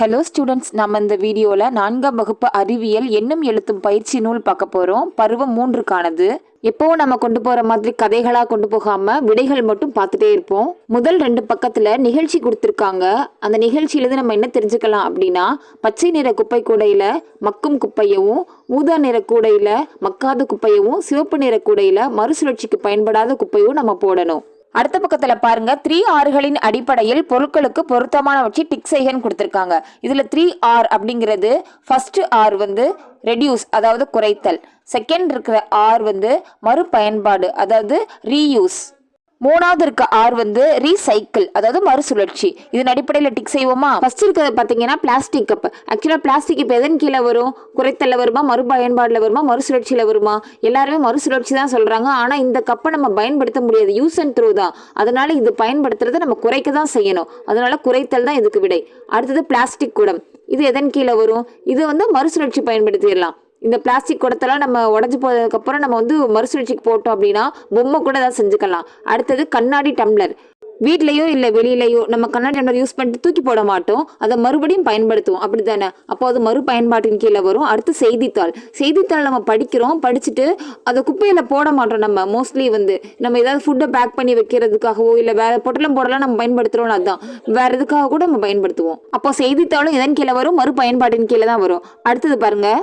Hello students நம்ம இந்த வீடியோவில் நான்காம் வகுப்பு அறிவியல் எண்ணும் எழுத்தும் பயிற்சி நூல் பார்க்க போகிறோம் பருவம் மூன்றுக்கானது. எப்போவும் நம்ம கொண்டு போகிற மாதிரி கதைகளாக கொண்டு போகாமல் விடைகள் மட்டும் பார்த்துட்டே இருப்போம். முதல் ரெண்டு பக்கத்தில் நிகழ்ச்சி கொடுத்துருக்காங்க. அந்த நிகழ்ச்சியிலேருந்து நம்ம என்ன தெரிஞ்சுக்கலாம் அப்படின்னா பச்சை நிற குப்பை கூடையில் மக்கும் குப்பையவும் ஊதா நிற கூடையில் மக்காத குப்பையவும் சிவப்பு நிற கூடையில் மறுசுழற்சிக்கு பயன்படாத குப்பையும் நம்ம போடணும். அடுத்த பக்கத்துல பாருங்க த்ரீ ஆறுகளின் அடிப்படையில் பொருட்களுக்கு பொருத்தமான வச்சு டிக் செய்கன்னு கொடுத்துருக்காங்க. இதுல த்ரீ ஆர் அப்படிங்கிறது ஃபர்ஸ்ட் ஆர் வந்து ரெடியூஸ் அதாவது குறைத்தல். செகண்ட் இருக்கிற ஆர் வந்து மறுபயன்பாடு அதாவது ரீயூஸ் மூணாவது இருக்க ஆர் வந்து ரீசைக்கிள் அதாவது மறுசுழற்சி. இதன் அடிப்படையில் டிக் செய்வோமா? ஃபர்ஸ்ட் இருக்கிறது பார்த்தீங்கன்னா பிளாஸ்டிக் கப் ஆக்சுவலாக பிளாஸ்டிக் இப்போ எதன் கீழே வரும்? குறைத்தல வருமா? மறுபயன்பாடில் வருமா? மறுசுழற்சியில் வருமா? எல்லாருமே மறுசுழற்சி தான் சொல்கிறாங்க ஆனால் இந்த கப்பை நம்ம பயன்படுத்த முடியாது. யூஸ் அண்ட் த்ரூ தான். அதனால இது பயன்படுத்துறதை நம்ம குறைக்க தான் செய்யணும். அதனால குறைத்தல் தான் இதுக்கு விடை. அடுத்தது பிளாஸ்டிக் குடம். இது எதன் கீழே வரும்? இது வந்து மறுசுழற்சி பயன்படுத்திடலாம். இந்த பிளாஸ்டிக் குடத்தெல்லாம் நம்ம உடஞ்சி போனதுக்கப்புறம் நம்ம வந்து மறுசுழற்சிக்கு போட்டோம் அப்படின்னா பொம்மை கூட தான் செஞ்சுக்கலாம். அடுத்தது கண்ணாடி டம்ளர். வீட்லேயோ இல்லை வெளியிலையோ நம்ம கண்ணாடி டம்ளர் யூஸ் பண்ணிட்டு தூக்கி போட மாட்டோம். அதை மறுபடியும் பயன்படுத்துவோம். அப்படி தானே அப்போ அது மறுபயன்பாட்டின் கீழே வரும். அடுத்து செய்தித்தாள். செய்தித்தாள் நம்ம படிக்கிறோம். படிச்சுட்டு அதை குப்பையில் போட மாட்டோம் நம்ம. மோஸ்ட்லி வந்து நம்ம ஏதாவது ஃபுட்டை பேக் பண்ணி வைக்கிறதுக்காகவோ இல்லை வேறு பொட்டலம் போடலாம் நம்ம பயன்படுத்துகிறோம் அதுதான் வேறு எதுக்காக கூட நம்ம பயன்படுத்துவோம். அப்போ செய்தித்தாளும் எதன் கீழே வரும். மறுபயன்பாட்டின் கீழே தான் வரும். அடுத்தது பாருங்கள்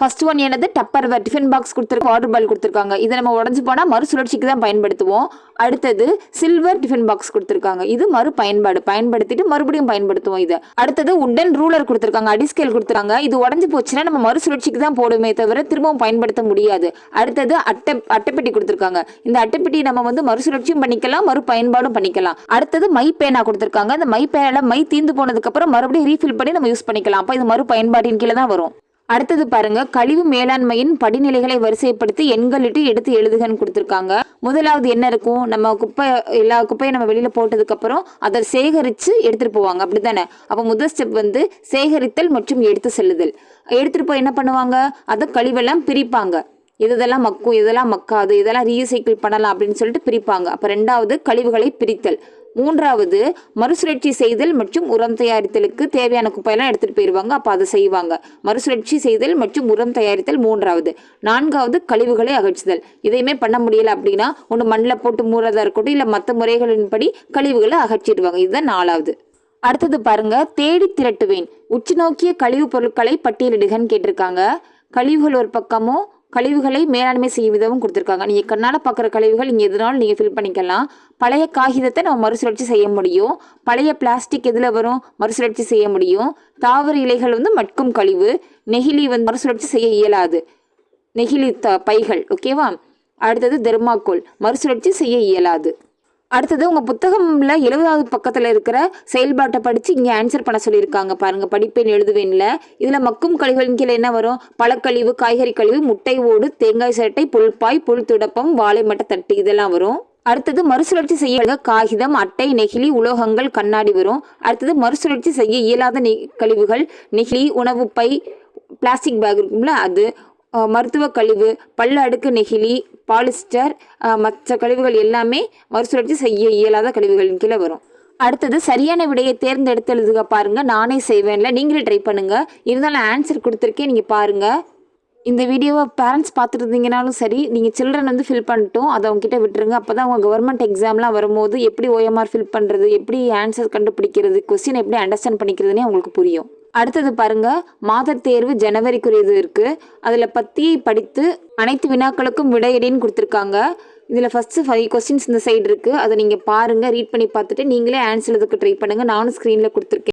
ஃபர்ஸ்ட் ஒன் என்னது? டப்பர்வேர் டிஃபன் பாக்ஸ் கொடுத்துருக்க வாட்டர் பால் கொடுத்துருக்காங்க. இதை நம்ம உடஞ்சி போனால் மறுசுழற்சிக்கு தான் பயன்படுத்துவோம். அடுத்தது சில்வர் டிஃபன் பாக்ஸ் கொடுத்துருக்காங்க. இது மறு பயன்பாடு பயன்படுத்திட்டு மறுபடியும் பயன்படுத்துவோம் இதை. அடுத்தது உடன் ரூலர் கொடுத்துருக்காங்க. அடிஸ்கேல் கொடுத்துருக்காங்க. இது உடஞ்சி போச்சுன்னா நம்ம மறுசுழற்சிக்கு தான் போடுமே தவிர திரும்பவும் பயன்படுத்த முடியாது. அடுத்தது அட்டை அட்டைப்பெட்டி கொடுத்துருக்காங்க. இந்த அட்டைப்பெட்டி நம்ம வந்து மறுசுழற்சியும் பண்ணிக்கலாம் மறு பயன்பாடும் பண்ணிக்கலாம். அடுத்தது மை பேனா கொடுத்துருக்காங்க. அந்த மை பேனால மை தீந்து போனதுக்கு அப்புறம் மறுபடியும் ரீஃபில் பண்ணி நம்ம யூஸ் பண்ணிக்கலாம். அப்போ இது மறு பயன்பாட்டின் கீழே தான் வரும். அடுத்தது பாருங்க கழிவு மேலாண்மையின் படிநிலைகளை வரிசைப்படுத்தி எண்களிட்டு எடுத்து எழுதுகன்னு கொடுத்துருக்காங்க. முதலாவது என்ன இருக்கும்? நம்ம குப்பை எல்லா குப்பையும் நம்ம வெளியில போட்டதுக்கு அப்புறம் அதை சேகரித்து எடுத்துட்டு போவாங்க. அப்படித்தானே? அப்போ முதல் ஸ்டெப் வந்து சேகரித்தல் மற்றும் எடுத்து செல்லுதல். எடுத்துட்டு போய் என்ன பண்ணுவாங்க? அதை கழிவெல்லாம் பிரிப்பாங்க. இதெல்லாம் மக்கும் இதெல்லாம் மக்காது இதெல்லாம் ரீசைக்கிள் பண்ணலாம் அப்படின்னு சொல்லிட்டு பிரிப்பாங்க. அப்போ ரெண்டாவது கழிவுகளை பிரித்தல். மூன்றாவது மறுசுழற்சி செய்தல் மற்றும் உரம் தயாரித்தலுக்கு தேவையான குப்பையெல்லாம் எடுத்துகிட்டு போயிடுவாங்க அப்போ அதை செய்வாங்க. மறுசுழற்சி செய்தல் மற்றும் உரம் தயாரித்தல் மூன்றாவது. நான்காவது கழிவுகளை அகற்றுதல். இதையுமே பண்ண முடியலை அப்படின்னா ஒன்று மண்ணில் போட்டு மூடுறதா இருக்கட்டும் இல்லை மற்ற முறைகளின்படி கழிவுகளை அகற்றிடுவாங்க. இதுதான் நாலாவது. அடுத்தது பாருங்க தேடி திரட்டுவேன். உச்சி நோக்கிய கழிவுப் பொருட்களை பட்டியலிடுகன்னு கேட்டிருக்காங்க. கழிவுகள் ஒரு பக்கமும் கழிவுகளை மேலாண்மை செய்யும் விதமும் கொடுத்துருக்காங்க. நீங்கள் கண்ணால் பார்க்குற கழிவுகள் நீங்கள் எதுனாலும் நீங்கள் ஃபில் பண்ணிக்கலாம். பழைய காகிதத்தை நம்ம மறுசுழற்சி செய்ய முடியும். பழைய பிளாஸ்டிக் எதில் வரும்? மறுசுழற்சி செய்ய முடியும். தாவர இலைகள் வந்து மட்கும் கழிவு. நெகிழி வந்து மறுசுழற்சி செய்ய இயலாது. நெகிழி த பைகள் ஓகேவா அடுத்தது தெர்மாக்கோல் மறுசுழற்சி செய்ய இயலாது. அடுத்தது உங்கள் புத்தகமில் எழுபதாவது பக்கத்தில் இருக்கிற செயல்பாட்டை படித்து இங்கே ஆன்சர் பண்ண சொல்லியிருக்காங்க பாருங்கள் படிப்பேன் எழுதுவேன்ல. இதில் மக்கும் கழிவுகளின் கீழே என்ன வரும்? பழக்கழிவு காய்கறி கழிவு முட்டை ஓடு தேங்காய் சட்டை புல்பாய் புல் துடப்பம் வாழை மட்டை தட்டு இதெல்லாம் வரும். அடுத்தது மறுசுழற்சி செய்ய காகிதம் அட்டை நெகிழி உலோகங்கள் கண்ணாடி வரும். அடுத்தது மறுசுழற்சி செய்ய இயலாத நெ கழிவுகள் நெகிழி உணவு பை பிளாஸ்டிக் பேக் இருக்கும்ல அது மருத்துவ கழிவு பல்ல அடுக்கு நெகிழி பாலிஸ்டர் மற்ற கழிவுகள் எல்லாமே மறுசுழற்சி செய்ய இயலாத கழிவுகளின் கீழே வரும். அடுத்தது சரியான விடையை தேர்ந்தெடுத்து எழுதுக பாருங்க. நானே செய்வேன்ல. நீங்களே ட்ரை பண்ணுங்க. இருந்தாலும் ஆன்சர் கொடுத்துருக்கேன். நீங்கள் பாருங்கள் இந்த வீடியோவை பேரண்ட்ஸ் பார்த்துட்டு இருந்தீங்கனாலும் சரி நீங்கள் சில்ட்ரன் வந்து ஃபில் பண்ணிட்டோம். அதை அவங்ககிட்ட விட்டுருங்க. அப்போ தான் அவங்க கவர்மெண்ட் எக்ஸாம்லாம் வரும்போது எப்படி ஓஎம்ஆர் ஃபில் பண்ணுறது எப்படி ஆன்சர் கண்டுபிடிக்கிறது கொஸ்டின் எப்படி அண்டர்ஸ்டாண்ட் பண்ணிக்கிறதுனே அவங்களுக்கு புரியும். அடுத்தது பாருங்க மாதத் தேர்வு ஜனவரிக்குரியது இருக்கு. அதில் பத்தியை படித்து அனைத்து வினாக்களுக்கும் விடையடின்னு கொடுத்துருக்காங்க. இதில் ஃபஸ்ட்டு ஃபைவ் கொஸ்டின்ஸ் இந்த சைடு இருக்குது அதை நீங்கள் பாருங்கள் ரீட் பண்ணி பார்த்துட்டு நீங்களே ஆன்சர் இதுக்கு ட்ரை பண்ணுங்கள் நானும் ஸ்க்ரீனில் கொடுத்துருக்கேன்.